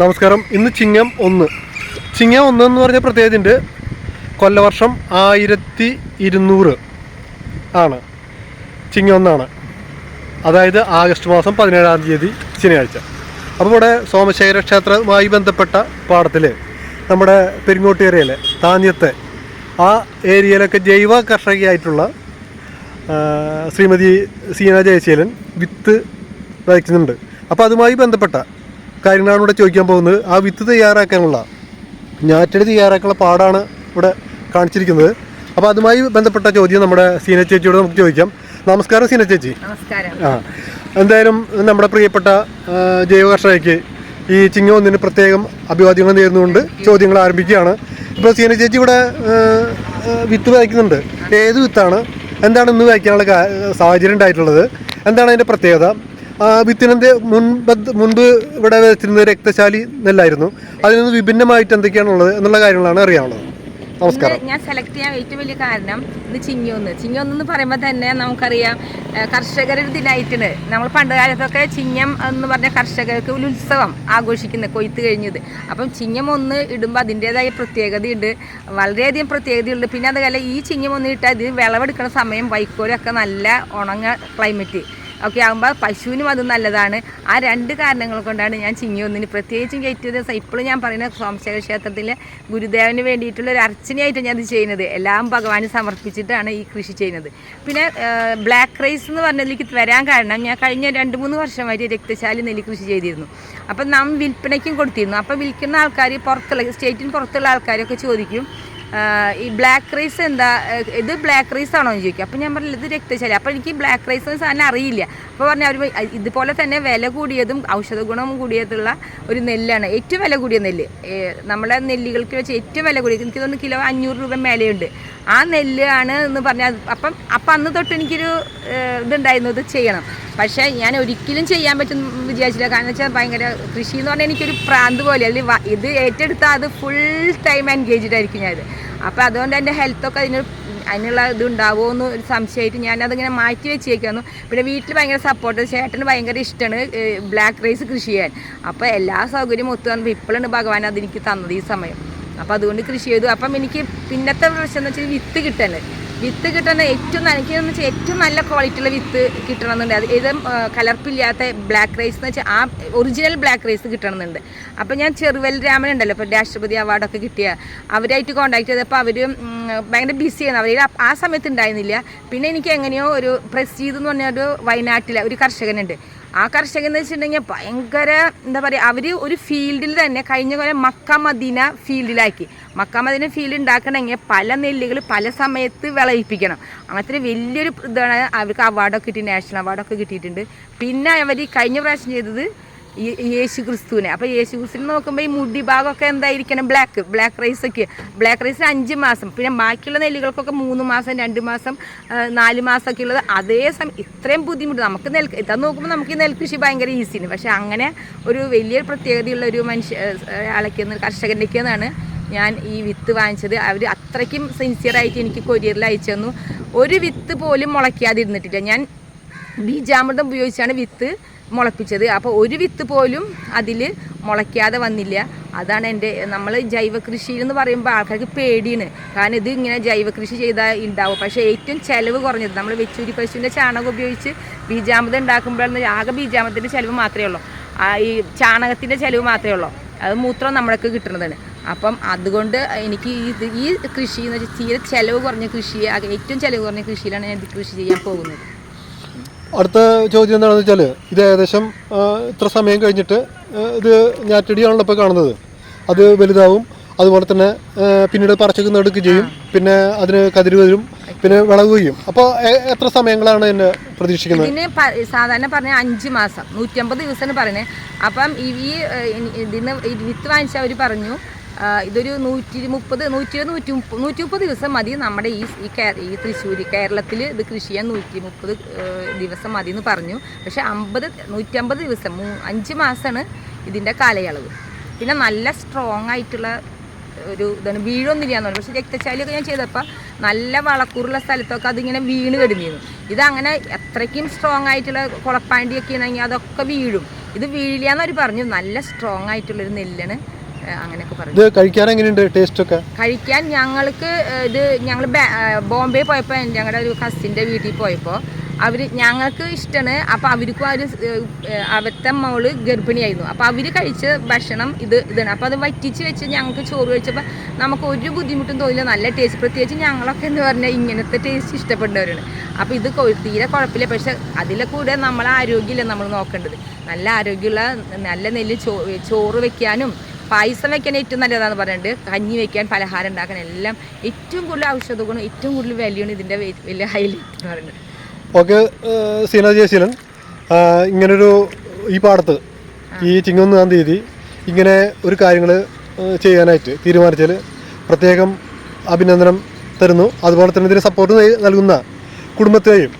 നമസ്കാരം. ഇന്ന് ചിങ്ങം ഒന്ന്. ചിങ്ങം ഒന്ന് എന്ന് പറഞ്ഞ പ്രത്യേകതയുണ്ട്. കൊല്ലവർഷം ആയിരത്തി ഇരുന്നൂറ് ആണ്. ചിങ്ങം ഒന്നാണ്. അതായത് ആഗസ്റ്റ് മാസം പതിനേഴാം തീയതി ശനിയാഴ്ച. അപ്പോൾ ഇവിടെ സോമശേഖര ക്ഷേത്രവുമായി ബന്ധപ്പെട്ട പാടത്തിൽ നമ്മുടെ പെരിങ്ങോട്ട് ഏരിയയിലെ താന്യത്തെ ആ ഏരിയയിലൊക്കെ ജൈവ കർഷകയായിട്ടുള്ള ശ്രീമതി സീന ജയശീലൻ വിത്ത് വയ്ക്കുന്നുണ്ട് അപ്പോൾ അതുമായി ബന്ധപ്പെട്ട കാര്യങ്ങളാണ് ഇവിടെ ചോദിക്കാൻ പോകുന്നത്. ആ വിത്ത് തയ്യാറാക്കാനുള്ള ഞാറ്റടി തയ്യാറാക്കാനുള്ള പാടാണ് ഇവിടെ കാണിച്ചിരിക്കുന്നത്. അപ്പോൾ അതുമായി ബന്ധപ്പെട്ട ചോദ്യം നമ്മുടെ സീന ചേച്ചിയോട് നമുക്ക് ചോദിക്കാം. നമസ്കാരം സീന ചേച്ചി. ആ എന്തായാലും നമ്മുടെ പ്രിയപ്പെട്ട ജൈവ കർഷകയ്ക്ക് ഈ ചിങ്ങ ഒന്നിന് പ്രത്യേകം അഭിവാദ്യങ്ങൾ നേർന്നുകൊണ്ട് ചോദ്യങ്ങൾ ആരംഭിക്കുകയാണ്. ഇപ്പോൾ സീന ചേച്ചി ഇവിടെ വിത്ത് വായിക്കുന്നുണ്ട് ഏത് വിത്താണ്? എന്താണ് ഇന്ന് വായിക്കാനുള്ള സാഹചര്യം ഉണ്ടായിട്ടുള്ളത്? എന്താണ് അതിന്റെ പ്രത്യേകത? ആ, വിത്തിനെന്ത് മുൻപ് മുൻപ് ഇവിടെ വെച്ചിരുന്നത് രക്തശാലി നെല്ലായിരുന്നു. അതിൽ നിന്ന് വിഭിന്നമായിട്ട് എന്തൊക്കെയാണുള്ളത് എന്നുള്ള കാര്യങ്ങളാണ് അറിയാനുള്ളത്. നമസ്കാരം. ഞാൻ സെലക്ട് ചെയ്യാൻ ഏറ്റവും വലിയ കാരണം ഇത് ചിങ്ങൊന്ന്. ചിങ്ങൊന്ന് എന്ന് പറയുമ്പോൾ തന്നെ നമുക്കറിയാം കർഷകരുടെ ഇതിലായിട്ടുണ്ട് നമ്മൾ പണ്ട് കാലത്തൊക്കെ ചിങ്ങം എന്ന് പറഞ്ഞ കർഷകർക്ക് ഒരു ഉത്സവം ആഘോഷിക്കുന്നത് കൊയ്ത്ത് കഴിഞ്ഞത്. അപ്പം ചിങ്ങം ഒന്ന് ഇടുമ്പോൾ അതിന്റെതായ പ്രത്യേകതയുണ്ട് വളരെയധികം പ്രത്യേകതയുണ്ട്. പിന്നെ അതുപോലെ ഈ ചിങ്ങം ഒന്ന് ഇട്ടാൽ ഇത് വിളവെടുക്കുന്ന സമയം വൈക്കോലൊക്കെ നല്ല ഉണങ്ങ ക്ലൈമറ്റ് ഒക്കെ ആകുമ്പോൾ പശുവിനും അത് നല്ലതാണ്. ആ രണ്ട് കാരണങ്ങൾ കൊണ്ടാണ് ഞാൻ ചിങ്ങി ഒന്നിന് പ്രത്യേകിച്ചും കയറ്റിയ ദിവസം ഇപ്പോഴും ഞാൻ പറയുന്ന സോമശേഖര ക്ഷേത്രത്തിലെ ഗുരുദേവന് വേണ്ടിയിട്ടുള്ള ഒരു അർച്ചനയായിട്ട് ഞാൻ ഇത് ചെയ്യുന്നത്. എല്ലാം ഭഗവാന് സമർപ്പിച്ചിട്ടാണ് ഈ കൃഷി ചെയ്യുന്നത്. പിന്നെ ബ്ലാക്ക് റൈസ് എന്ന് പറഞ്ഞതിലേക്ക് വരാൻ കാരണം ഞാൻ കഴിഞ്ഞ രണ്ട് മൂന്ന് വർഷമായിട്ട് രക്തശാലി നെല്ലി കൃഷി ചെയ്തിരുന്നു. അപ്പം നാം വിൽപ്പനയ്ക്കും കൊടുത്തിരുന്നു. അപ്പോൾ വിൽക്കുന്ന ആൾക്കാർ പുറത്തുള്ള സ്റ്റേറ്റിന് പുറത്തുള്ള ആൾക്കാരൊക്കെ ചോദിക്കും ഈ ബ്ലാക്ക് റൈസ് എന്താ ഇത് ബ്ലാക്ക് റൈസ് ആണോ എന്ന് ചോദിക്കും അപ്പോൾ ഞാൻ പറഞ്ഞില്ല ഇത് രക്തശാലി അപ്പോൾ എനിക്ക് ബ്ലാക്ക് റൈസ് സാധനം അറിയില്ല. അപ്പോൾ പറഞ്ഞ അവർ ഇതുപോലെ തന്നെ വില കൂടിയതും ഔഷധ ഗുണം കൂടിയതുള്ള ഒരു നെല്ലാണ്. ഏറ്റവും വില കൂടിയ നെല്ല്. നമ്മളെ നെല്ലുകൾക്ക് വെച്ച് ഏറ്റവും വില കൂടിയത് എനിക്ക് തോന്നുന്നു കിലോ അഞ്ഞൂറ് രൂപ മേലെയുണ്ട്. ആ നെല്ല് ആണ് എന്ന് പറഞ്ഞാൽ അപ്പം അപ്പം അന്ന് തൊട്ട് എനിക്കൊരു ഇതുണ്ടായിരുന്നു ഇത് ചെയ്യണം. പക്ഷേ ഞാൻ ഒരിക്കലും ചെയ്യാൻ പറ്റും വിചാരിച്ചില്ല. കാരണം വെച്ചാൽ ഭയങ്കര കൃഷി എന്ന് പറഞ്ഞാൽ എനിക്കൊരു പ്രാന്ത് പോലെ. അല്ലെങ്കിൽ ഇത് ഏറ്റെടുത്താൽ അത് ഫുൾ ടൈം എൻഗേജ്ഡ് ആയിരിക്കും ഞാൻ അപ്പോൾ അതുകൊണ്ട് എന്റെ ഹെൽത്തൊക്കെ അതിന് അതിനുള്ള ഇത് ഉണ്ടാവുമോ എന്ന് ഒരു സംശയമായിട്ട് ഞാനതിങ്ങനെ മാറ്റി വെച്ചേക്കാന്നു പിന്നെ വീട്ടിൽ ഭയങ്കര സപ്പോർട്ട് ചേട്ടന് ഭയങ്കര ഇഷ്ടമാണ് ബ്ലാക്ക് റൈസ് കൃഷി ചെയ്യാൻ. അപ്പോൾ എല്ലാ സൗകര്യവും ഒത്തു വന്നപ്പോൾ ഇപ്പോഴാണ് ഭഗവാൻ അതെനിക്ക് തന്നത് ഈ സമയം. അപ്പോൾ അതുകൊണ്ട് കൃഷി ചെയ്തു. അപ്പം എനിക്ക് പിന്നത്തെ പ്രശ്നം എന്ന് വെച്ചാൽ വിത്ത് കിട്ടണേ വിത്ത് കിട്ടുന്ന ഏറ്റവും എനിക്ക് വെച്ചാൽ ഏറ്റവും നല്ല ക്വാളിറ്റിയുള്ള വിത്ത് കിട്ടണമെന്നുണ്ട്. അത് ഇത് കലർപ്പില്ലാത്ത ബ്ലാക്ക് റൈസ് എന്ന് വെച്ചാൽ ആ ഒറിജിനൽ ബ്ലാക്ക് റൈസ് കിട്ടണമെന്നുണ്ട്. അപ്പോൾ ഞാൻ ചെറുവൽ രാമൻ ഉണ്ടല്ലോ ഇപ്പോൾ രാഷ്ട്രപതി അവാർഡൊക്കെ കിട്ടിയ അവരായിട്ട് കോൺടാക്ട് ചെയ്തപ്പോൾ അവർ ഭയങ്കര ബിസിയാണ് അവർ ആ സമയത്ത് ഉണ്ടായിരുന്നില്ല. പിന്നെ എനിക്ക് എങ്ങനെയോ ഒരു പ്രസീദ് എന്ന് പറഞ്ഞ ഒരു വയനാട്ടിലെ ഒരു കർഷകനുണ്ട്. ആ കർഷകൻ എന്ന് വെച്ചിട്ടുണ്ടെങ്കിൽ ഭയങ്കര എന്താ പറയുക അവർ ഒരു ഫീൽഡിൽ തന്നെ കഴിഞ്ഞ കൊല്ലം മക്ക മദീന ഫീൽഡിലാക്കി. മക്ക മദീന ഫീൽഡ് ഉണ്ടാക്കണമെങ്കിൽ പല നെല്ലുകൾ പല സമയത്ത് വിളയിപ്പിക്കണം. അങ്ങനത്തെ വലിയൊരു ഇതാണ് അവർക്ക് അവാർഡൊക്കെ കിട്ടി നാഷണൽ അവാർഡൊക്കെ കിട്ടിയിട്ടുണ്ട്. പിന്നെ അവർ കഴിഞ്ഞ പ്രാവശ്യം ചെയ്തത് യേശു ക്രിസ്തുവിനെ അപ്പോൾ യേശു ക്രിസ്തുവിനെ നോക്കുമ്പോൾ ഈ മുടി ഭാഗമൊക്കെ എന്തായിരിക്കണം? ബ്ലാക്ക് ബ്ലാക്ക് റൈസ് ഒക്കെ. ബ്ലാക്ക് റൈസിന് അഞ്ച് മാസം. പിന്നെ ബാക്കിയുള്ള നെല്ലുകൾക്കൊക്കെ മൂന്ന് മാസം രണ്ട് മാസം നാല് മാസമൊക്കെ ഉള്ളത്. അതേ സമയം ഇത്രയും ബുദ്ധിമുട്ട്. നമുക്ക് നെൽ ഇതാ നോക്കുമ്പോൾ നമുക്ക് ഈ നെൽകൃഷി ഭയങ്കര ഈസിയാണ് പക്ഷേ അങ്ങനെ ഒരു വലിയ പ്രത്യേകതയുള്ള ഒരു മനുഷ്യ ആളൊക്കെ കർഷകന്റെക്കെന്നാണ് ഞാൻ ഈ വിത്ത് വാങ്ങിച്ചത്. അവർ അത്രയ്ക്കും സിൻസിയറായിട്ട് എനിക്ക് കൊരിയറിൽ അയച്ചു തന്നു. ഒരു വിത്ത് പോലും മുളയ്ക്കാതിരുന്നിട്ടില്ല. ഞാൻ ബീജാമൃതം ഉപയോഗിച്ചാണ് വിത്ത് മുളപ്പിച്ചത്. അപ്പോൾ ഒരു വിത്ത് പോലും അതിൽ മുളയ്ക്കാതെ വന്നില്ല. അതാണ് എന്റെ നമ്മൾ ജൈവ കൃഷി എന്ന് പറയുമ്പോൾ ആൾക്കാർക്ക് പേടിയാണ്. കാരണം ഇത് ഇങ്ങനെ ജൈവ കൃഷി ചെയ്താൽ ഉണ്ടാവും പക്ഷേ ഏറ്റവും ചിലവ് കുറഞ്ഞത് നമ്മൾ വെച്ചൂരി പശുവിന്റെ ചാണകം ഉപയോഗിച്ച് ബീജാമൃതം ഉണ്ടാക്കുമ്പോഴാണ് ആകെ ബീജാമൃതത്തിന്റെ ചിലവ് മാത്രമേ ഉള്ളൂ. ഈ ചാണകത്തിന്റെ ചിലവ് മാത്രമേ ഉള്ളൂ. അത് മൂത്രം നമ്മളൊക്കെ കിട്ടുന്നതാണ്. അപ്പം അതുകൊണ്ട് എനിക്ക് ഇത് ഈ കൃഷി എന്ന് വെച്ചാൽ തീരെ ചിലവ് കുറഞ്ഞ കൃഷി ഏറ്റവും ചിലവ് കുറഞ്ഞ കൃഷിയിലാണ് ഞാൻ കൃഷി ചെയ്യാൻ പോകുന്നത്. അടുത്ത ചോദ്യം എന്താണെന്ന് വെച്ചാൽ ഇത് ഏകദേശം ഇത്ര സമയം കഴിഞ്ഞിട്ട് ഇത് ഞാറ്റടിയാണല്ലോ ഇപ്പോൾ കാണുന്നത്. അത് വലുതാവും. അതുപോലെ തന്നെ പിന്നീട് പറിച്ചൊക്കെ എടുക്കുകയും ചെയ്യും. പിന്നെ അതിന് കതിര് വരും. പിന്നെ വിളവ് ചെയ്യും അപ്പോൾ എത്ര സമയങ്ങളാണ് എന്നെ പ്രതീക്ഷിക്കുന്നത്? ഇതിന് സാധാരണ പറഞ്ഞ അഞ്ച് മാസം. നൂറ്റമ്പത് ദിവസം പറയുന്നത്. അപ്പം ഈ ഇതിന് വിത്ത് വാങ്ങിച്ച അവർ പറഞ്ഞു ഇതൊരു നൂറ്റി മുപ്പത് നൂറ്റി നൂറ്റി നൂറ്റി മുപ്പത് ദിവസം മതി. നമ്മുടെ ഈ ഈ ഈ തൃശ്ശൂർ കേരളത്തിൽ ഇത് കൃഷി ചെയ്യാൻ നൂറ്റി മുപ്പത് ദിവസം മതി എന്ന് പറഞ്ഞു. പക്ഷേ അമ്പത് നൂറ്റമ്പത് ദിവസം അഞ്ച് മാസമാണ് ഇതിന്റെ കാലയളവ്. പിന്നെ നല്ല സ്ട്രോങ് ആയിട്ടുള്ള ഒരു ഇതാണ്. വീഴൊന്നുമില്ല എന്ന് പറഞ്ഞു. പക്ഷേ രക്തശാലിയൊക്കെ ഞാൻ ചെയ്തപ്പോൾ നല്ല വളക്കൂറുള്ള സ്ഥലത്തൊക്കെ അതിങ്ങനെ വീണ് കിടന്നിരുന്നു. ഇതങ്ങനെ അത്രയ്ക്കും സ്ട്രോങ് ആയിട്ടുള്ള കുളപ്പാണ്ടിയൊക്കെ ആണെങ്കിൽ അതൊക്കെ വീഴും. ഇത് വീഴില്ല എന്നവർ പറഞ്ഞു. നല്ല സ്ട്രോങ് ആയിട്ടുള്ളൊരു നെല്ലാണ് അങ്ങനെയൊക്കെ പറഞ്ഞു ഇത് കഴിക്കാൻ എങ്ങനെയുണ്ട് ടേസ്റ്റ് ഒക്കെ? കഴിക്കാൻ ഞങ്ങൾക്ക് ഇത് ഞങ്ങൾ ബോംബെ പോയപ്പോൾ ഞങ്ങളുടെ ഒരു കസിന്റെ വീട്ടിൽ പോയപ്പോൾ അവർ ഞങ്ങൾക്ക് ഇഷ്ടമാണ് അപ്പോൾ അവർക്കും ആ ഒരു അവിടുത്തെ മോൾ ഗർഭിണിയായിരുന്നു. അപ്പോൾ അവർ കഴിച്ച ഭക്ഷണം ഇത് ഇതാണ്. അപ്പോൾ അത് വറ്റിച്ച് വെച്ച് ഞങ്ങൾക്ക് ചോറ് കഴിച്ചപ്പോൾ നമുക്ക് ഒരു ബുദ്ധിമുട്ടും തോന്നില്ല. നല്ല ടേസ്റ്റ് പ്രത്യേകിച്ച് ഞങ്ങളൊക്കെ എന്ന് പറഞ്ഞാൽ ഇങ്ങനത്തെ ടേസ്റ്റ് ഇഷ്ടപ്പെടുന്നവരാണ്. അപ്പോൾ ഇത് തീരെ കുഴപ്പമില്ല. പക്ഷെ അതിലെ കൂടെ നമ്മളെ ആരോഗ്യമില്ല നമ്മൾ നോക്കേണ്ടത്. നല്ല ആരോഗ്യമുള്ള നല്ല നെല്ല് ചോ ചോറ് വെക്കാനും പായസം വെക്കാൻ ഏറ്റവും നല്ലതാന്ന് പറയുന്നത് കഞ്ഞി വെക്കാൻ പലഹാരം ഉണ്ടാക്കാൻ എല്ലാം ഏറ്റവും കൂടുതൽ ഔഷധ ഗുണം ഏറ്റവും കൂടുതൽ വാല്യൂണ് ഇതിന്റെ വലിയ ഹൈലൈറ്റ് എന്ന് പറയുന്നത് ഓക്കെ സീന ജയശീലൻ ഇങ്ങനൊരു ഈ പാടത്ത് ഈ ചിങ്ങൊന്നാം തീയതി ഇങ്ങനെ ഒരു കാര്യങ്ങൾ ചെയ്യാനായിട്ട് തീരുമാനിച്ചാൽ പ്രത്യേകം അഭിനന്ദനം തരുന്നു. അതുപോലെ തന്നെ ഇതിന് സപ്പോർട്ട് നൽകുന്ന കുടുംബത്തെയും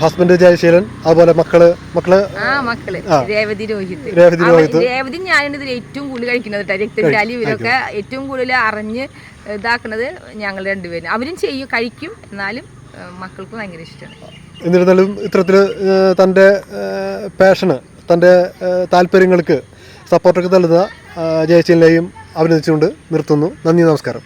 ഹസ്ബൻഡ് ജയശീലൻ അതുപോലെ മക്കൾ മക്കൾ? ആ മക്കൾ. രേവതി രോഹിത്. രേവതി ഞാനിത് രോഹിത്. രേവതി ഞാനാണ് ഇതിൽ ഏറ്റവും കൂടുതൽ കഴിക്കുന്നത് രക്തജാലി ഇവരൊക്കെ ഏറ്റവും കൂടുതൽ അറിഞ്ഞ് ഇതാക്കുന്നത് ഞങ്ങൾ രണ്ടുപേരും. അവരും ചെയ്യും കഴിക്കും. എന്നാലും മക്കൾക്ക് ഭയങ്കര ഇഷ്ടമാണ്. എന്നിരുന്നാലും ഇത്തരത്തിൽ തന്റെ പാഷന് തന്റെ താല്പര്യങ്ങൾക്ക് സപ്പോർട്ടൊക്കെ നൽകുന്ന ജയശീലനെയും അഭിനന്ദിച്ചുകൊണ്ട് നിർത്തുന്നു. നന്ദി നമസ്കാരം.